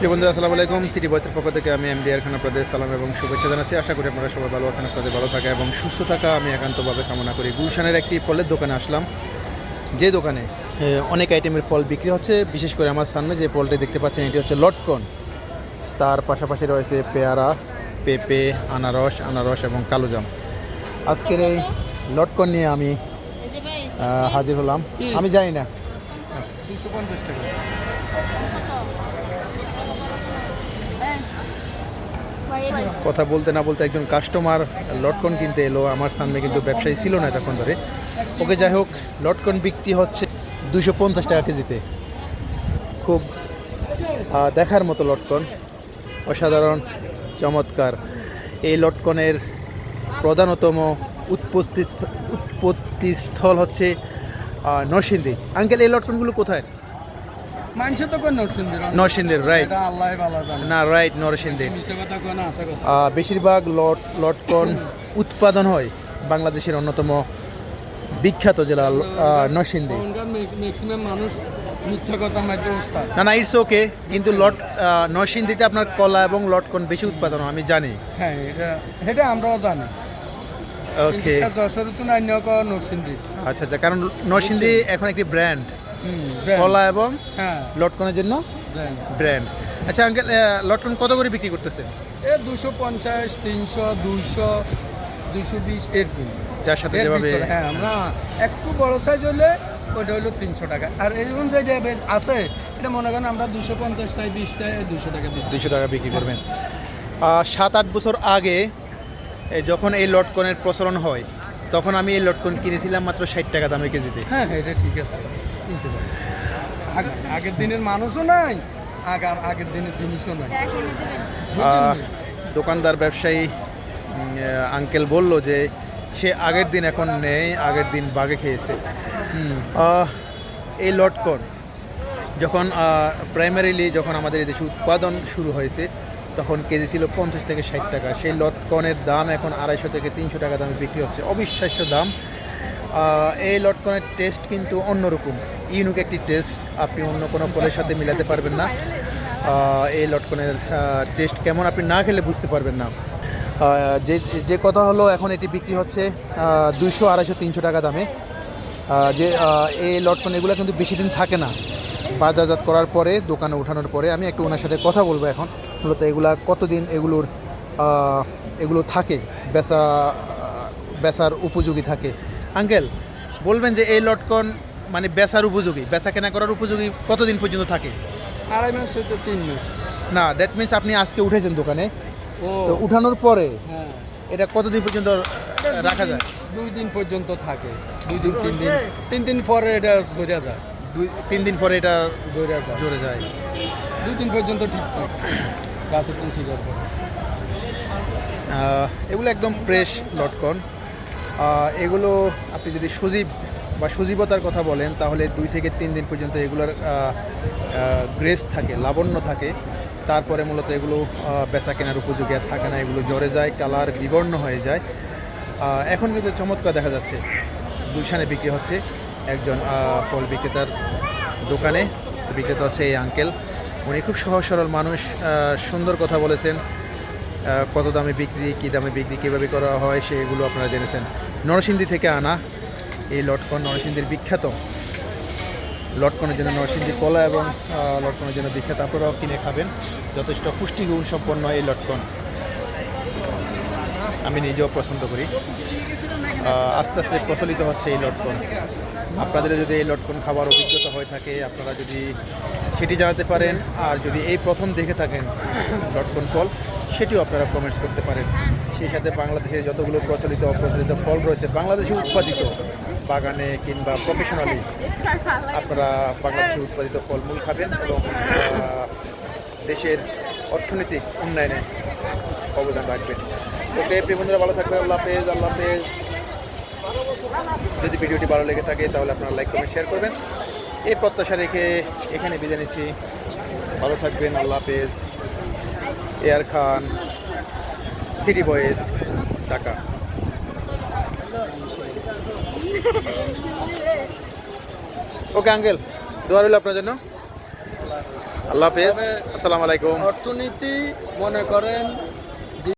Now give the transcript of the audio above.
প্রিয় বন্ধুরা, আসসালামু আলাইকুম। সিটি বয়সের পক্ষ থেকে আমি এম ডিআর খান আপনাদের সালাম এবং শুভেচ্ছা জানাচ্ছি। আশা করি আপনারা সবাই ভালো আছেন, আপনাদের ভালো থাকা এবং সুস্থ থাকা। আমি একান্তভাবে কামনা করি। গুলশানের একটি ফলের দোকানে আসলাম। যে দোকানে অনেক আইটেমের ফল বিক্রি হচ্ছে। বিশেষ করে আমার সামনে যে ফলটি দেখতে পাচ্ছেন, এটি হচ্ছে লটকন। তার পাশাপাশি রয়েছে পেয়ারা, পেঁপে, আনারস আনারস এবং কালোজাম আজকের এই লটকন নিয়ে আমি হাজির হলাম। আমি জানি না। টাকা। কথা বলতে না বলতে একজন কাস্টমার লটকন কিনতে এলো। আমার সামনে কিন্তু ব্যবসায়ী ছিল না তখন ধরে। ওকে, যাই হোক, লটকন বিক্রি হচ্ছে দুশো পঞ্চাশ টাকা কেজিতে। খুব দেখার মতো লটকন। অসাধারণ, চমৎকার। এই লটকনের প্রধানতম উৎপত্তি উৎপত্তিস্থল হচ্ছে নরসিংদী। আঙ্কেল, এই লটকনগুলো কোথায়? নরসিংদীর রাইট না রাইট বেশিরভাগ লট লটকন উৎপাদন হয় বাংলাদেশের অন্যতম বিখ্যাত জেলা নরসিংদী। না না ইটস ওকে কিন্তু লট নরসিংদীতে আপনার কলা এবং লটকন বেশি উৎপাদন হয় আমি জানি। হ্যাঁ এটা আমরাও জানি। ওকে যশোর তো আচ্ছা আচ্ছা কারণ নরসিংদী এখন একটি ব্র্যান্ড। কলা এবং হ্যাঁ। লটকনের জন্য। ব্র্যান্ড আচ্ছা আঙ্কেল লটকন কত করে বিক্রি করতেছেন এ দুশো পঞ্চাশ তিনশো দুইশো দুশো বিশ এরকম। যার সাথে যেভাবে হ্যাঁ আমরা একটু বড় সাইজ হলে ওটা হলো তিনশো টাকা। আর এই অনুযায়ী বেশ আছে এটা মনে করেন আমরা দুশো পঞ্চাশ চাই বিশ চাই দুশো টাকা দুশো টাকা বিক্রি করবেন। সাত আট বছর আগে যখন এই লটকনের প্রচলন হয় তখন আমি এই লটকন কিনেছিলাম মাত্র ষাট টাকা দামে কেজিতে। হ্যাঁ হ্যাঁ এটা ঠিক আছে। কিনতে পারি। আগের দিনের মানুষও নাই আগার আগের দিনের জিনিসও নাই? দোকানদার ব্যবসায়ী আঙ্কেল বলল যে সে আগের দিন এখন নেই আগের দিন বাগে খেয়েছে। এই লটকন যখন প্রাইমারিলি যখন আমাদের এদেশে উৎপাদন শুরু হয়েছে তখন কেজি ছিল পঞ্চাশ থেকে ষাট টাকা। সেই লটকনের দাম এখন আড়াইশো থেকে তিনশো টাকা দামে বিক্রি হচ্ছে। অবিশ্বাস্য দাম। এই লটকনের টেস্ট কিন্তু অন্যরকম। ইউনিক একটি টেস্ট আপনি অন্য কোনো ফলের সাথে মিলাতে পারবেন না। এই লটকনের টেস্ট কেমন আপনি না খেলে বুঝতে পারবেন না। যে যে কথা হলো, এখন এটি বিক্রি হচ্ছে দুইশো আড়াইশো তিনশো টাকা দামে। যে এই লটকন এগুলো কিন্তু বেশি দিন থাকে না। বাজারজাত করার পরে, দোকানে ওঠানোর পরে, আমি একটু ওনার সাথে কথা বলব এখন। মূলত এগুলা কতদিন এগুলোর এগুলো থাকে, বেচা, বেচার উপযোগী থাকে। আঙ্কেল বলবেন যে এই লটকন মানে বেচার উপযোগী বেচা কেনা করার উপযোগী কতদিন পর্যন্ত থাকে? আড়াই মাস হয়তো তিন মাস। না দ্যাট মিন্স আপনি আজকে উঠেছেন দোকানে। তো উঠানোর পরে হ্যাঁ। এটা কতদিন পর্যন্ত রাখা যায়? দুই দিন পর্যন্ত থাকে। দুই দিন তিন দিন? তিন দিন পরে এটা জড়িয়া যায়। দুই তিন দিন পরে এটা জড়িয়া যায়। জোরে যায়। দুই দিন পর্যন্ত ঠিক গাছের তিন আহ, এগুলো একদম ফ্রেশ লটকন। এগুলো আপনি যদি সজীব বা সজীবতার কথা বলেন, তাহলে দুই থেকে তিন দিন পর্যন্ত এগুলোর গ্রেস থাকে, লাবণ্য থাকে। তারপরে মূলত এগুলো বেচা কেনার উপযোগী আর থাকে না, এগুলো জ্বরে যায়, কালার বিবর্ণ হয়ে যায়। এখন কিন্তু চমৎকার দেখা যাচ্ছে, গুলশানে বিক্রি হচ্ছে একজন ফল বিক্রেতার দোকানে। বিক্রেতা হচ্ছে এই আঙ্কেল। উনি খুব সহজ সরল মানুষ সুন্দর কথা বলেছেন কত দামে বিক্রি, কী দামে বিক্রি, কীভাবে করা হয়, সেগুলো আপনারা জেনেছেন। নরসিংদী থেকে আনা এই লটকন নরসিংদীর বিখ্যাত। লটকনের জন্য নরসিংদী কলা এবং লটকনের জন্য বিখ্যাত। আপনারাও কিনে খাবেন। যথেষ্ট পুষ্টিগুণ সম্পন্ন এই লটকন। আমি নিজেও পছন্দ করি। আস্তে আস্তে প্রচলিত হচ্ছে এই লটকন। আপনাদের যদি এই লটকন খাবার অভিজ্ঞতা হয়ে থাকে, আপনারা যদি সেটি জানাতে পারেন, আর যদি এই প্রথম দেখে থাকেন লটকন ফল সেটিও আপনারা কমেন্টস করতে পারেন। সেই সাথে বাংলাদেশের যতগুলো প্রচলিত, অপ্রচলিত ফল রয়েছে, বাংলাদেশে উৎপাদিত বাগানে কিংবা প্রফেশনালি আপনারা বাংলাদেশে উৎপাদিত ফলমূল খাবেন এবং দেশের অর্থনৈতিক উন্নয়নে অবদান রাখবেন। ওকে, প্রিয় বন্ধুরা, ভালো থাকবেন, আল্লাহ হাফেজ আল্লাহ হাফেজ। যদি ভিডিওটি ভালো লেগে থাকে, তাহলে আপনারা লাইক কমেন্ট শেয়ার করবেন। এই প্রত্যাশা রেখে এখানে বিদায় নিচ্ছি। ভালো থাকবেন, আল্লাহ হাফেজ। এয়ার খান, city boys Dhaka. Okay, uncle, দোয়া রইল আপনার জন্য। আল্লাহ হাফেজ। আসসালামু আলাইকুম। অর্থনীতি মনে করেন